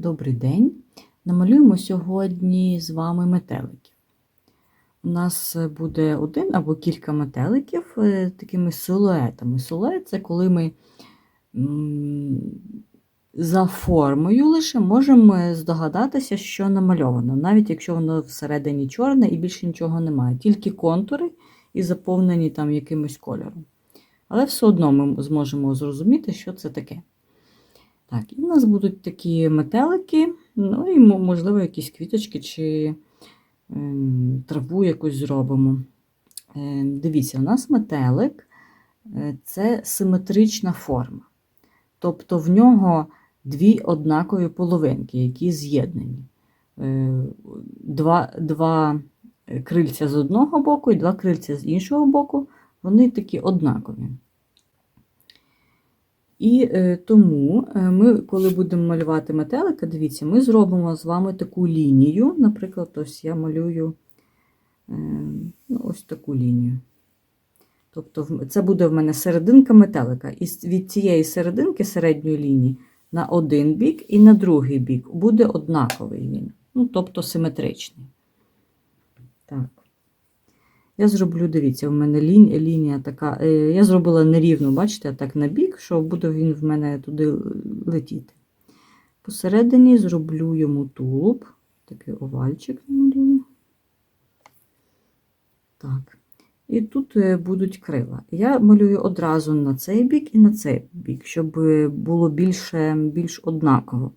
Добрий день! Намалюємо сьогодні з вами метеликів. У нас буде один або кілька метеликів е, такими силуетами. Силует це коли ми за формою лише можемо здогадатися, що намальовано, навіть якщо воно всередині чорне і більше нічого немає, тільки контури і заповнені там якимось кольором. Але все одно ми зможемо зрозуміти, що це таке. Так, і в нас будуть такі метелики, ну і, можливо, якісь квіточки чи ем, траву якусь зробимо. Е, дивіться, у нас метелик е, це симетрична форма. Тобто в нього дві однакові половинки, які з'єднані. Е, два, два крильця з одного боку і два крильця з іншого боку, вони такі однакові. І е, тому е, ми, коли будемо малювати метелика, дивіться, ми зробимо з вами таку лінію. Наприклад, ось я малюю е, ну, ось таку лінію. Тобто, це буде в мене серединка метелика. І від цієї серединки середньої лінії на один бік і на другий бік буде однаковий він, ну, тобто симетричний. Так. Я зроблю, дивіться, в мене лінія, лінія така. е, Я зробила нерівну, бачите, так на бік, що буде він в мене туди летіти. Посередині зроблю йому тулуб, такий овальчик намалюю. Так. І тут е, будуть крила. Я малюю одразу на цей бік і на цей бік, щоб е, було більше, більш однаково.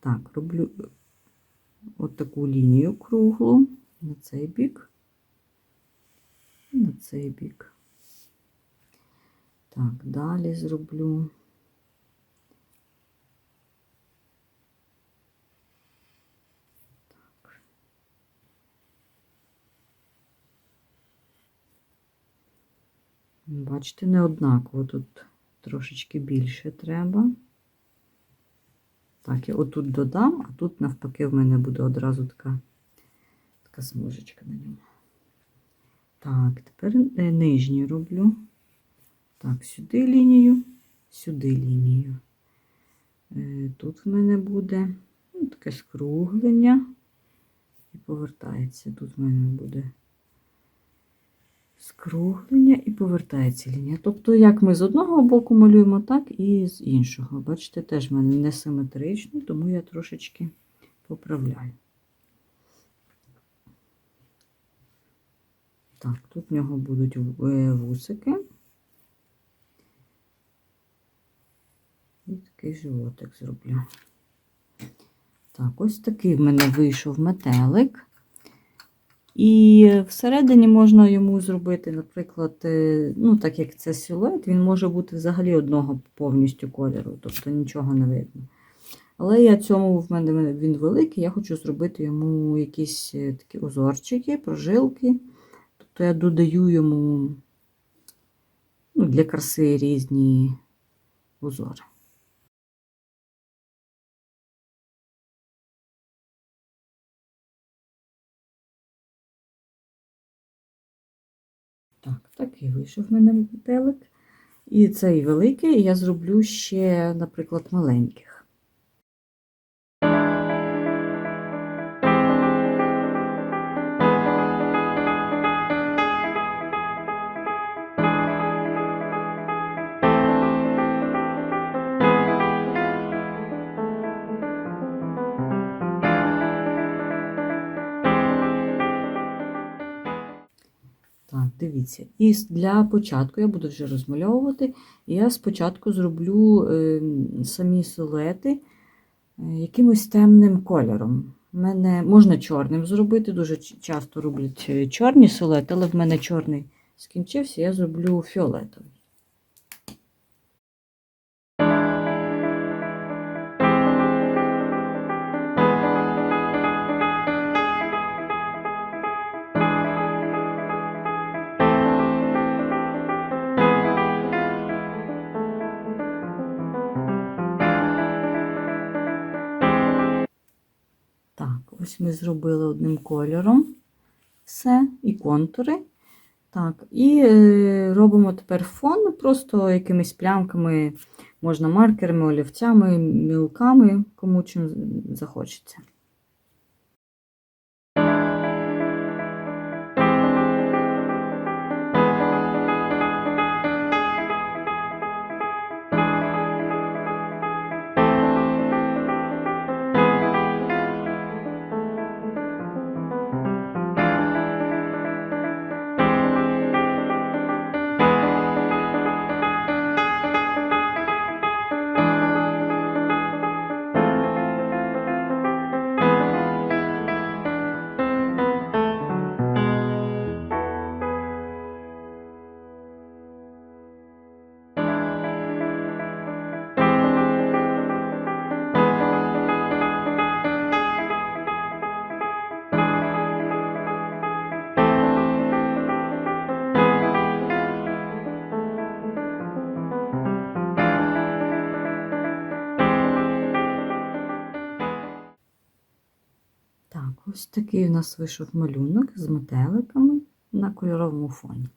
Так, роблю от таку лінію круглу на цей бік на цей бік. Так, далі зроблю. Так. Бачите, не однаково, тут трошечки більше треба. Так, я отут додам, а тут навпаки в мене буде одразу така, така смужечка на ньому. Так, тепер е, нижню роблю. Так, сюди лінію, сюди лінію. Е, тут в мене буде ну, таке скруглення і повертається. Тут в мене буде скруглення і повертається лінія. Тобто, як ми з одного боку малюємо, так і з іншого. Бачите, теж в мене несиметрично, тому я трошечки поправляю. Так, тут в нього будуть е, вусики. І такий животик зроблю. Так, ось такий в мене вийшов метелик. І всередині можна йому зробити, наприклад, е, ну, так як це силует, він може бути взагалі одного повністю кольору, тобто нічого не видно. Але я цьому в мене він великий, я хочу зробити йому якісь е, такі узорчики, прожилки то я додаю йому ну, для краси різні узори. Так, такий вийшов в мене метелик. І цей великий я зроблю ще, наприклад, маленьких. Так, дивіться. І для початку я буду вже розмальовувати. Я спочатку зроблю е, самі силуети е, якимось темним кольором. Мене можна чорним зробити, дуже часто роблять е, чорні силуети, але в мене чорний скінчився, я зроблю фіолетовий. Ось ми зробили одним кольором все, і контури. Так, І е, робимо тепер фон, просто якимись плямками Можна маркерами, олівцями, мілками, кому чим захочеться. Так, ось такий у нас вийшов малюнок з метеликами на кольоровому фоні.